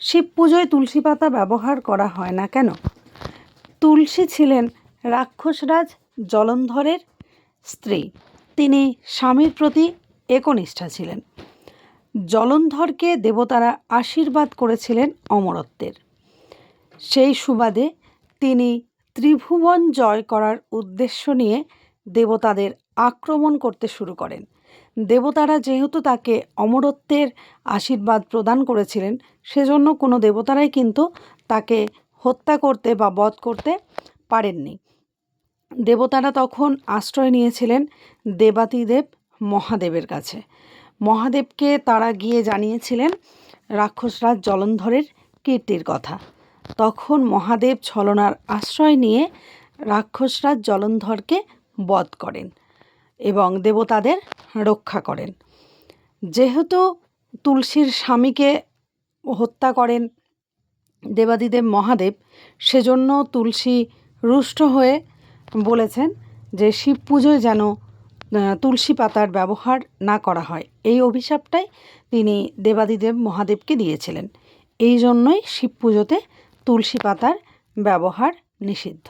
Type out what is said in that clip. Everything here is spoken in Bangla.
শিব পুজোয় তুলসী পাতা ব্যবহার করা হয় না কেন? তুলসী ছিলেন রাক্ষসরাজ জলন্ধরের স্ত্রী। তিনি স্বামীর প্রতি একনিষ্ঠা ছিলেন। জলন্ধরকে দেবতারা আশীর্বাদ করেছিলেন অমরত্বের। সেই সুবাদে তিনি ত্রিভুবন জয় করার উদ্দেশ্য নিয়ে দেবতাদের আক্রমণ করতে শুরু করেন। দেবতারা যেহেতু তাকে অমরত্বের আশীর্বাদ প্রদান করেছিলেন, সেজন্য কোনো দেবতারাই কিন্তু তাকে হত্যা করতে বা বধ করতে পারেননি। দেবতারা তখন আশ্রয় নিয়েছিলেন দেবাতিদেব মহাদেবের কাছে। মহাদেবকে তারা গিয়ে জানিয়েছিলেন রাক্ষসরাজ জলন্ধরের কীর্তির কথা। তখন মহাদেব ছলনার আশ্রয় নিয়ে রাক্ষসরাজ জলন্ধরকে বধ করেন। এবং দেবতাদের রক্ষা করেন। যেহেতু তুলসীর স্বামীকে হত্যা করেন দেবাদিদেব মহাদেব, সেজন্য তুলসী রুষ্ট হয়ে বলেছেন যে শিব পুজোয় যেন তুলসী পাতার ব্যবহার না করা হয়। এই অভিশাপটাই তিনি দেবাদিদেব মহাদেবকে দিয়েছিলেন। এই জন্যই শিব পুজোতে তুলসী পাতার ব্যবহার নিষিদ্ধ।